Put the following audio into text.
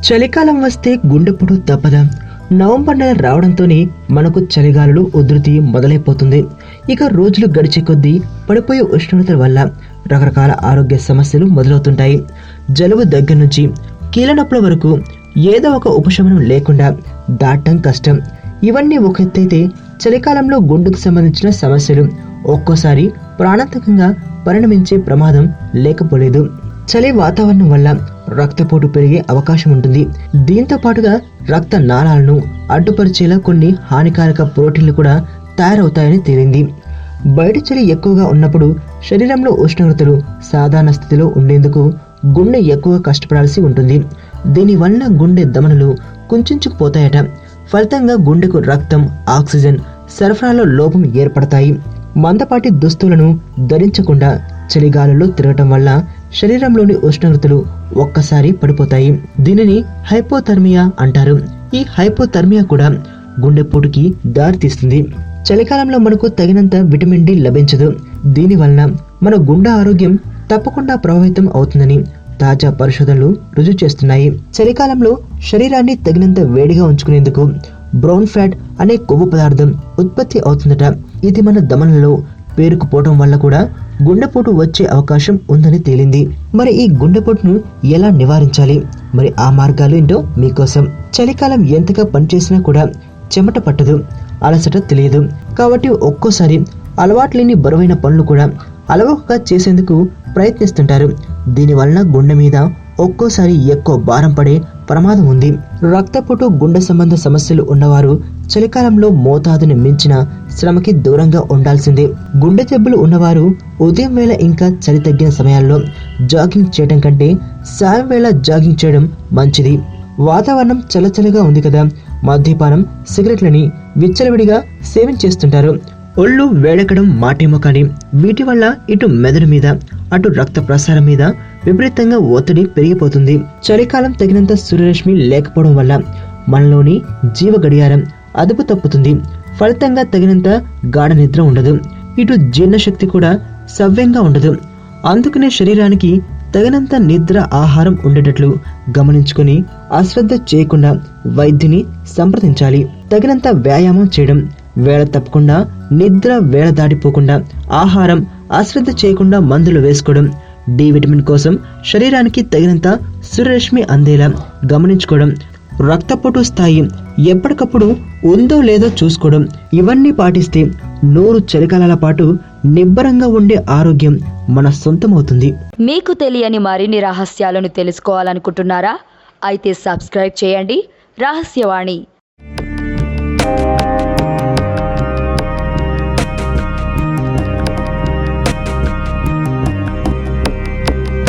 చలికాలం వస్తే గుండెప్పుడు తప్పదా. నవంబర్ నెల రావడంతోనే మనకు చలిగాలులు ఉధృతి మొదలైపోతుంది. ఇక రోజులు గడిచే కొద్దీ పడిపోయే ఉష్ణోగ్రతల వల్ల రకరకాల ఆరోగ్య సమస్యలు మొదలవుతుంటాయి. జలుబు దగ్గర నుంచి కీలనొప్పుల వరకు ఏదో ఒక ఉపశమనం లేకుండా దాటం కష్టం. ఇవన్నీ ఒక ఎత్తైతే చలికాలంలో గుండెకు సంబంధించిన సమస్యలు ఒక్కోసారి ప్రాణాంతకంగా పరిణమించే ప్రమాదం లేకపోలేదు. చలి వాతావరణం వల్ల రక్తపోటు పెరిగే అవకాశం ఉంటుంది. దీంతో పాటుగా రక్త నాళాలను అడ్డుపరిచేలా కొన్ని హానికారక ప్రోటీన్లు కూడా తయారవుతాయని తేలింది. బయట చలి ఎక్కువగా ఉన్నప్పుడు శరీరంలో ఉష్ణోగ్రతలు సాధారణ స్థితిలో ఉండేందుకు గుండె ఎక్కువ కష్టపడాల్సి ఉంటుంది. దీనివల్ల గుండె దమనలు కుంచుకుపోతాయట. ఫలితంగా గుండెకు రక్తం ఆక్సిజన్ సరఫరాలో లోపం ఏర్పడతాయి. మందపాటి దుస్తులను ధరించకుండా చలిగాలుల్లో తిరగటం వల్ల శరీరంలోని ఉష్ణోగ్రతలు ఒక్కసారి పడిపోతాయి. దీనిని హైపోథర్మియా అంటారు. ఈ హైపోథర్మియా కూడా గుండెపోటుకి దారితీస్తుంది. చలికాలంలో మనకు తగినంత విటమిన్ డి లభించదు. దీనివలన మన గుండె ఆరోగ్యం తప్పకుండా ప్రభావితం అవుతుందని తాజా పరిశోధనలు రుజువు చేస్తున్నాయి. చలికాలంలో శరీరాన్ని తగినంత వేడిగా ఉంచుకునేందుకు బ్రౌన్ ఫ్యాట్ అనే కొవ్వు పదార్థం ఉత్పత్తి అవుతుందట. ఇది మన దమనలో పేరుకుపోవడం వల్ల కూడా గుండెపోటు వచ్చే అవకాశం ఉందని తేలింది. మరి ఈ గుండెపోటును ఎలా నివారించాలి? మరి ఆ మార్గాలు ఏంటో మీకోసం చలికాలం ఎంతగా పనిచేసినా కూడా చెమట పట్టదు అలసట తెలియదు. కాబట్టి ఒక్కోసారి అలవాటు లేని బరువైన పనులు కూడా అలవకగా చేసేందుకు ప్రయత్నిస్తుంటారు. దీనివలన గుండె మీద ఒక్కోసారి ఎక్కువ భారం పడే ప్రమాదం ఉంది. రక్తపోటు గుండె సంబంధ సమస్యలు ఉన్నవారు చలికాలంలో మోతాదుని మించిన శ్రమకి దూరంగా ఉండాల్సిందే. గుండె జబ్బులు ఉన్నవారు ఉదయం వేళ ఇంకా చలి తగ్గిన సమయాల్లో జాగింగ్ చేయడం కంటే సాయం వేళ జాగింగ్ చేయడం మంచిది. వాతావరణం చల్లచలిగా ఉంది కదా. మద్యపానం సిగరెట్లని విచ్చలవిడిగా సేవించేస్తుంటారు ఒళ్ళు వేడెక్కడం మాటేమో కానీ వీటి వల్ల ఇటు మెదడు మీద అటు రక్త ప్రసారం మీద విపరీతంగా ఒత్తిడి పెరిగిపోతుంది. చలికాలం తగినంత సూర్యరశ్మి లేకపోవడం వల్ల మనలోని జీవ గడియారం అదుపు తప్పుతుంది. ఫలితంగా తగినంత గాఢ నిద్ర ఉండదు. ఇటు జీర్ణశక్తి కూడా సవ్యంగా ఉండదు. అందుకనే శరీరానికి తగినంత నిద్ర ఆహారం ఉండేటట్లు గమనించుకొని అశ్రద్ధ చేయకుండా వైద్యుని సంప్రదించాలి. తగినంత వ్యాయామం చేయడం వేళ తప్పకుండా నిద్ర వేళ దాటిపోకుండా ఆహారం అశ్రద్ధ చేయకుండా మందులు వేసుకోవడం డి విటమిన్ కోసం శరీరానికి తగినంత సూర్యరశ్మి అందేలా గమనించుకోవడం రక్తపోటు స్థాయి ఎప్పటికప్పుడు ఉందో లేదో చూసుకోవడం ఇవన్నీ పాటిస్తే నూరు చలికాలాల పాటు నిబ్బరంగా ఉండే ఆరోగ్యం మన సొంతమవుతుంది. మీకు తెలియని మరిన్ని రహస్యాలను తెలుసుకోవాలనుకుంటున్నారా? అయితే సబ్స్క్రైబ్ చేయండి. రహస్యవాణి.